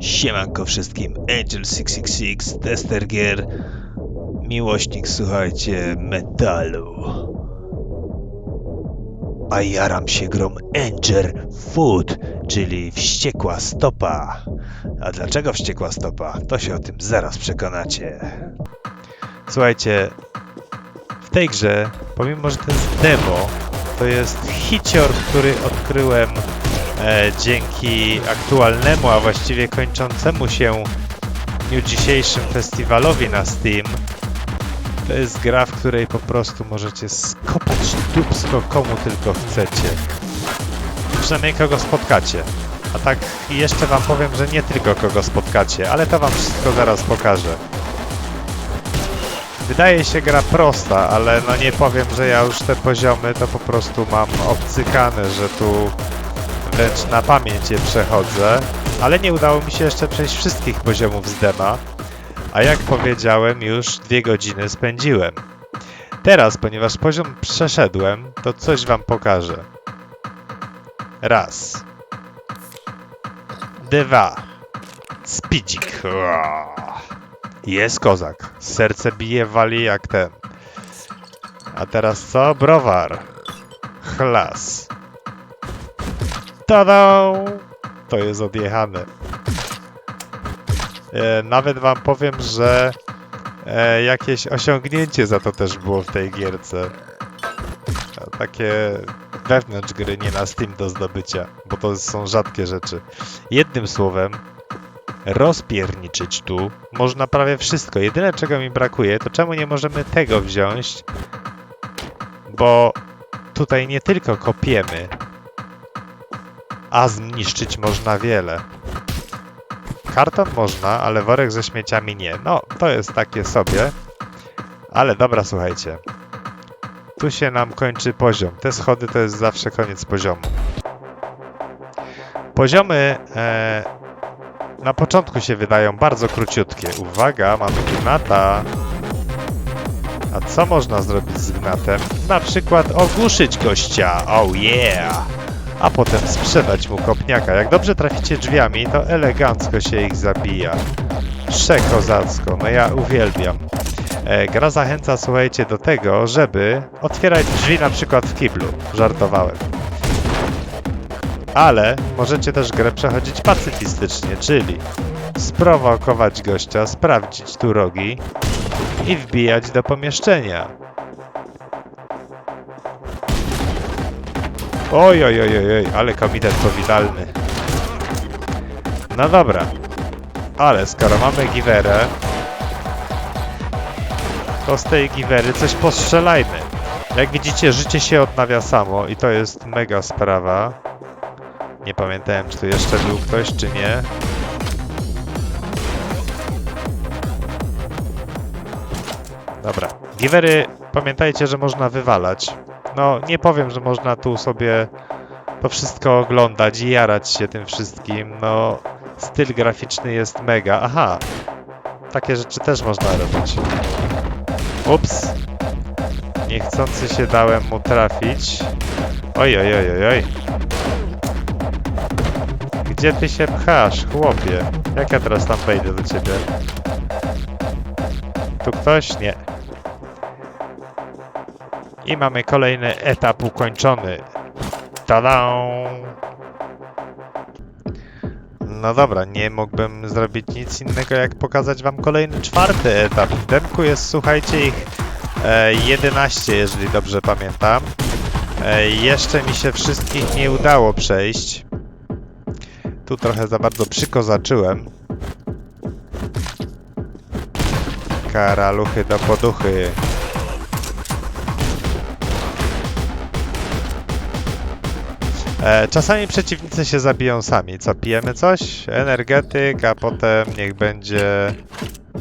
Siemanko wszystkim, Angel666, tester gier, miłośnik, słuchajcie, metalu. A jaram się grą Anger Food, czyli wściekła stopa. A dlaczego wściekła stopa? To się o tym zaraz przekonacie. Słuchajcie, w tej grze, pomimo że to jest demo, to jest hicior, który odkryłem dzięki aktualnemu, a właściwie kończącemu się dniu dzisiejszym festiwalowi na Steam. To jest gra, w której po prostu możecie skopać dupsko komu tylko chcecie. Przynajmniej kogo spotkacie. A tak jeszcze wam powiem, że nie tylko kogo spotkacie, ale to wam wszystko zaraz pokażę. Wydaje się gra prosta, ale no nie powiem, że ja już te poziomy to po prostu mam obcykane, że tu wręcz na pamięć je przechodzę, ale nie udało mi się jeszcze przejść wszystkich poziomów z dema, a jak powiedziałem, już dwie godziny spędziłem. Teraz, ponieważ poziom przeszedłem, to coś wam pokażę. Raz. Dwa. Spidzik. Jest kozak. Serce bije, wali jak ten. A teraz co? Browar. Chlas. Tada! To jest odjechane. E, nawet wam powiem, że e, jakieś osiągnięcie za to też było w tej gierce. Takie wewnątrz gry, nie na Steam do zdobycia, bo to są rzadkie rzeczy. Jednym słowem, rozpierniczyć tu można prawie wszystko. Jedyne czego mi brakuje, to czemu nie możemy tego wziąć? Bo tutaj nie tylko kopiemy, a zniszczyć można wiele. Karton można, ale worek ze śmieciami nie. No, to jest takie sobie. Ale dobra, słuchajcie. Tu się nam kończy poziom. Te schody to jest zawsze koniec poziomu. Poziomy e, na początku się wydają bardzo króciutkie. Uwaga, mamy gnata. A co można zrobić z gnatem? Na przykład ogłuszyć gościa. Oh yeah! A potem sprzedać mu kopniaka. Jak dobrze traficie drzwiami, to elegancko się ich zabija. Przekozacko. No ja uwielbiam. E, gra zachęca, słuchajcie, do tego, żeby otwierać drzwi na przykład w kiblu. Żartowałem. Ale możecie też grę przechodzić pacyfistycznie, czyli sprowokować gościa, sprawdzić tu rogi i wbijać do pomieszczenia. Oj, oj, oj, oj, ale komitet powitalny. No dobra. Ale skoro mamy giwerę, to z tej giwery coś postrzelajmy. Jak widzicie, życie się odnawia samo i to jest mega sprawa. Nie pamiętałem, czy tu jeszcze był ktoś, czy nie. Dobra. Givery, pamiętajcie, że można wywalać. No, nie powiem, że można tu sobie to wszystko oglądać i jarać się tym wszystkim. No, styl graficzny jest mega. Aha. Takie rzeczy też można robić. Ups. Niechcący się dałem mu trafić. Oj, oj, oj, oj, oj. Gdzie ty się pchasz, chłopie? Jak ja teraz tam wejdę do ciebie? Tu ktoś? Nie. I mamy kolejny etap ukończony. Tada! No dobra, nie mógłbym zrobić nic innego jak pokazać wam kolejny czwarty etap. W demku jest, słuchajcie, ich e, 11, jeżeli dobrze pamiętam. E, jeszcze mi się wszystkich nie udało przejść. Tu trochę za bardzo przykozaczyłem. Karaluchy do poduchy. E, czasami przeciwnicy się zabiją sami. Co, pijemy coś? Energetyk, a potem niech będzie...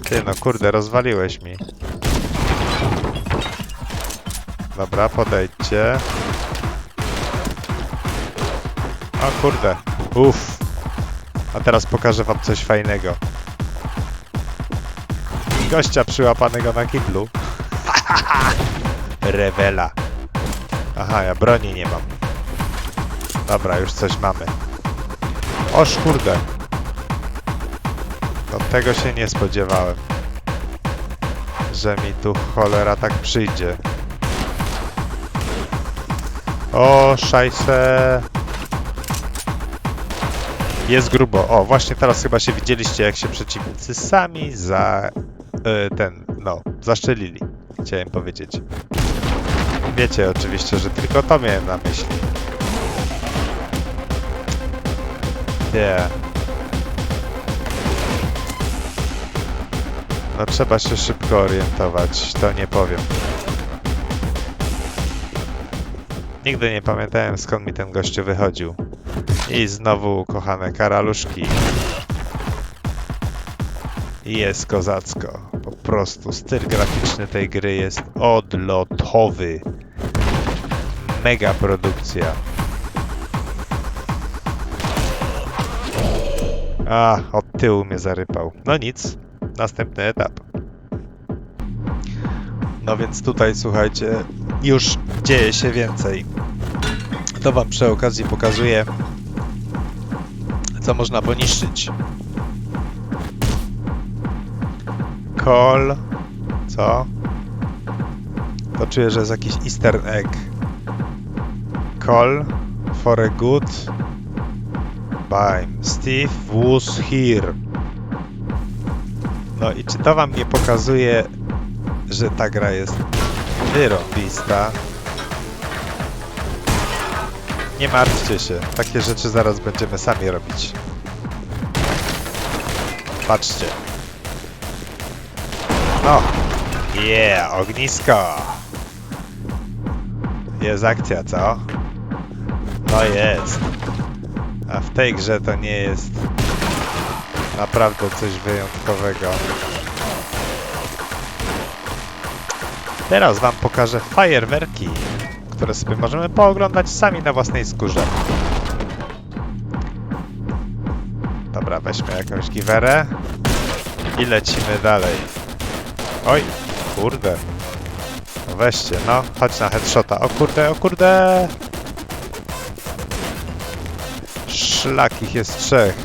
Ty, no kurde, rozwaliłeś mi. Dobra, podejdźcie. O kurde. Uff. A teraz pokażę wam coś fajnego. Gościa przyłapanego na kiblu. Rewela. Aha, ja broni nie mam. Dobra, już coś mamy. Oż kurde. No tego się nie spodziewałem. Że mi tu cholera tak przyjdzie. O, szajse. Jest grubo. O, właśnie teraz chyba się widzieliście, jak się przeciwnicy sami za... e, ten, no, zaszczelili. Chciałem powiedzieć. Wiecie oczywiście, że tylko to miałem na myśli. Nie. No trzeba się szybko orientować, to nie powiem. Nigdy nie pamiętałem skąd mi ten gościu wychodził. I znowu kochane karaluszki. Jest kozacko. Po prostu styl graficzny tej gry jest odlotowy. Mega produkcja. A, od tyłu mnie zarypał. No nic, następny etap. No więc tutaj słuchajcie, już dzieje się więcej. To wam przy okazji pokazuję, co można poniszczyć. Call. Co? To czuję, że jest jakiś easter egg. Call for a good Bime. Steve was here. No i czy to wam nie pokazuje, że ta gra jest wyrąbista? Nie martwcie się, takie rzeczy zaraz będziemy sami robić. Patrzcie. No. Yeah, ognisko. Jest akcja, co? No jest. A w tej grze to nie jest naprawdę coś wyjątkowego. Teraz wam pokażę fajerwerki, które sobie możemy pooglądać sami na własnej skórze. Dobra, weźmy jakąś giwerę i lecimy dalej. Oj, kurde. Weźcie, no, chodź na headshota. O kurde, o kurde! Szlak ich jest trzech.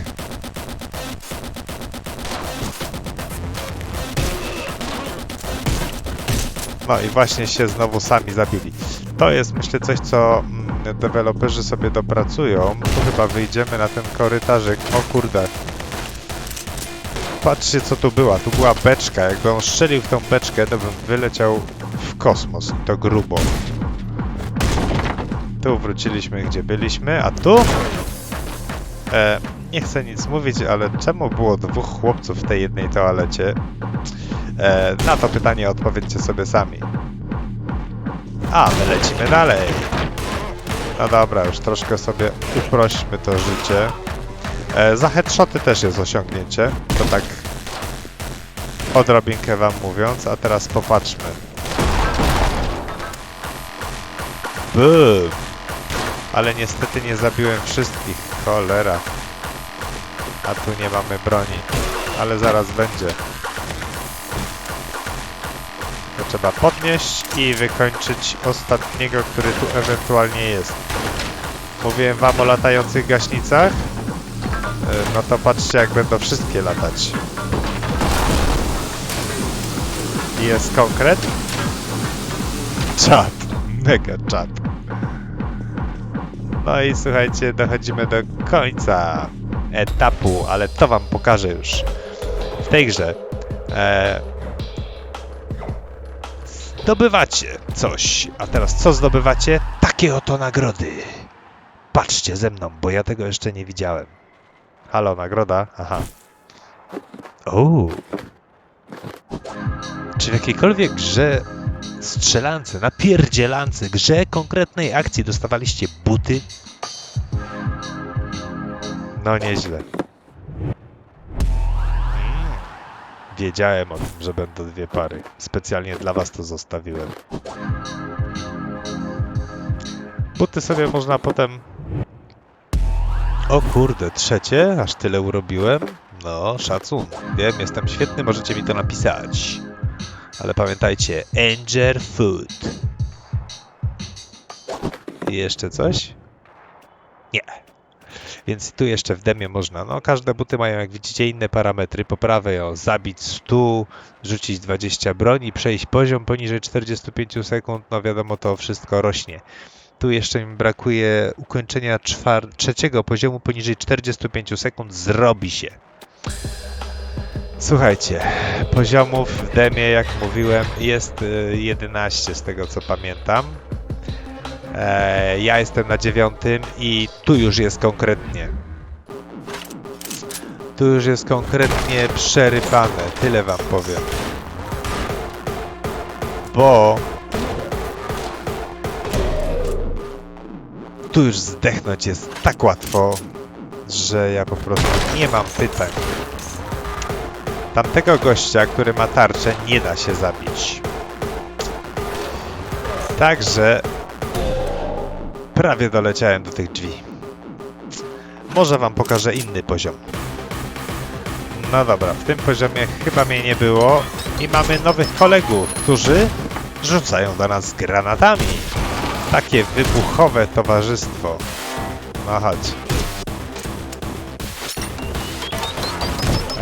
No i właśnie się znowu sami zabili. To jest myślę coś, co mm, deweloperzy sobie dopracują. Tu chyba wyjdziemy na ten korytarzyk. O kurde. Patrzcie co tu była. Tu była beczka. Jakby on strzelił w tą beczkę, to bym wyleciał w kosmos. I to grubo. Tu wróciliśmy gdzie byliśmy, a tu E, nie chcę nic mówić, ale czemu było dwóch chłopców w tej jednej toalecie? E, na to pytanie odpowiedzcie sobie sami. A, my lecimy dalej. No dobra, już troszkę sobie uprośćmy to życie. E, za headshoty też jest osiągnięcie, to tak odrobinkę wam mówiąc, a teraz popatrzmy. Boom! Ale niestety nie zabiłem wszystkich, cholera. A tu nie mamy broni, ale zaraz będzie. To trzeba podnieść i wykończyć ostatniego, który tu ewentualnie jest. Mówiłem wam o latających gaśnicach? E, No to patrzcie jak będą wszystkie latać. Jest konkret? Czad. Mega czad. No i słuchajcie, dochodzimy do końca etapu, ale to wam pokażę już w tej grze. E... Zdobywacie coś. A teraz co zdobywacie? Takie oto nagrody. Patrzcie ze mną, bo ja tego jeszcze nie widziałem. Halo, nagroda? Aha. O. Czy w jakiejkolwiek grze strzelance, napierdzielance, grze konkretnej akcji dostawaliście buty? No nieźle. Mm. Wiedziałem o tym, że będą dwie pary. Specjalnie dla was to zostawiłem. Buty sobie można potem... O kurde, trzecie? Aż tyle urobiłem? No, szacun. Wiem, jestem świetny, możecie mi to napisać. Ale pamiętajcie, Anger Food. I jeszcze coś? Nie. więc tu jeszcze w demie można, no każde buty mają jak widzicie inne parametry, po prawej o zabić 100, rzucić 20 broni, przejść poziom poniżej 45 sekund, no wiadomo to wszystko rośnie. Tu jeszcze mi brakuje ukończenia trzeciego poziomu poniżej 45 sekund, zrobi się. Słuchajcie, poziomów w demie, jak mówiłem, jest y, 11 z tego co pamiętam. E, ja jestem na dziewiątym i tu już jest konkretnie. Tu już jest konkretnie przerypane, tyle wam powiem. Bo tu już zdechnąć jest tak łatwo, że ja po prostu nie mam pytań. Tamtego gościa, który ma tarczę, nie da się zabić. Także prawie doleciałem do tych drzwi. Może wam pokażę inny poziom. No dobra, w tym poziomie chyba mnie nie było i mamy nowych kolegów, którzy rzucają do nas granatami. Takie wybuchowe towarzystwo. No chodź.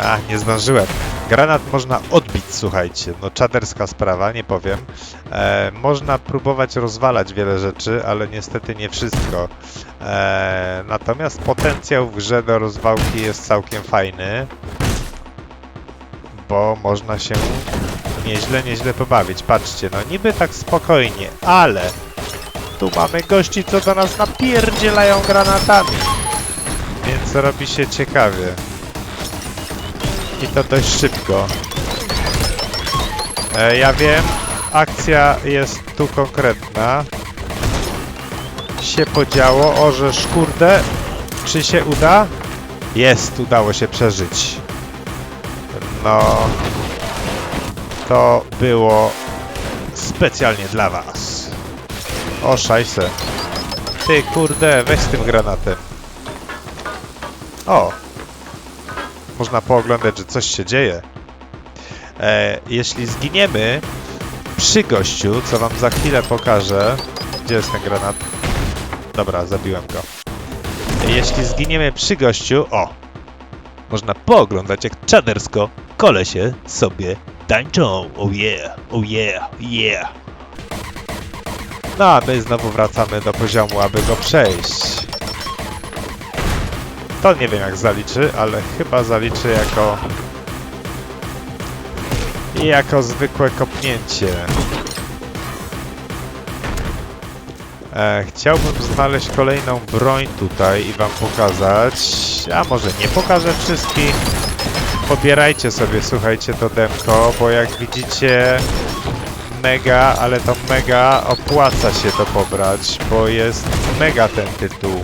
A, nie zdążyłem. Granat można odbić, słuchajcie. No czaderska sprawa, nie powiem. E, można próbować rozwalać wiele rzeczy, ale niestety nie wszystko. E, natomiast potencjał w grze do rozwałki jest całkiem fajny. Bo można się nieźle, nieźle pobawić. Patrzcie, no niby tak spokojnie, ale tu mamy gości, co do nas napierdzielają granatami. Więc robi się ciekawie. I to dość szybko. E, ja wiem, akcja jest tu konkretna. Się podziało, orzesz kurde. Czy się uda? Jest, udało się przeżyć. No, to było specjalnie dla was. O, szajse. Ty, kurde, weź z tym granatem. O, można pooglądać, że coś się dzieje. E, jeśli zginiemy przy gościu, co wam za chwilę pokażę. Gdzie jest ten granat? Dobra, zabiłem go. E, jeśli zginiemy przy gościu, o! Można pooglądać, jak czadersko kolesie sobie tańczą. Oh yeah, oh yeah, yeah. No a my znowu wracamy do poziomu, aby go przejść. To nie wiem jak zaliczy, ale chyba zaliczy jako... Jako zwykłe kopnięcie. E, chciałbym znaleźć kolejną broń tutaj i wam pokazać. A może nie pokażę wszystkich. Pobierajcie sobie, słuchajcie, to demko, bo jak widzicie mega, ale to mega opłaca się to pobrać, bo jest mega ten tytuł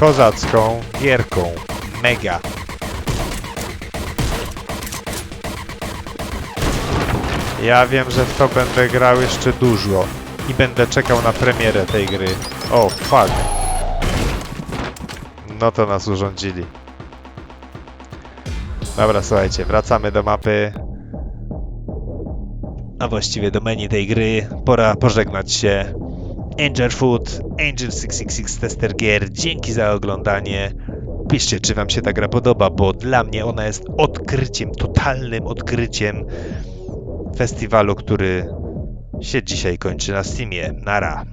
kozacką gierką. Mega. Ja wiem, że w to będę grał jeszcze dużo i będę czekał na premierę tej gry. O, fuck. No to nas urządzili. Dobra, słuchajcie, wracamy do mapy. A właściwie do menu tej gry. Pora pożegnać się. Angel Food, Angel 666 Tester Gier, dzięki za oglądanie. Piszcie, czy wam się ta gra podoba, bo dla mnie ona jest odkryciem, totalnym odkryciem festiwalu, który się dzisiaj kończy na Steamie. Nara.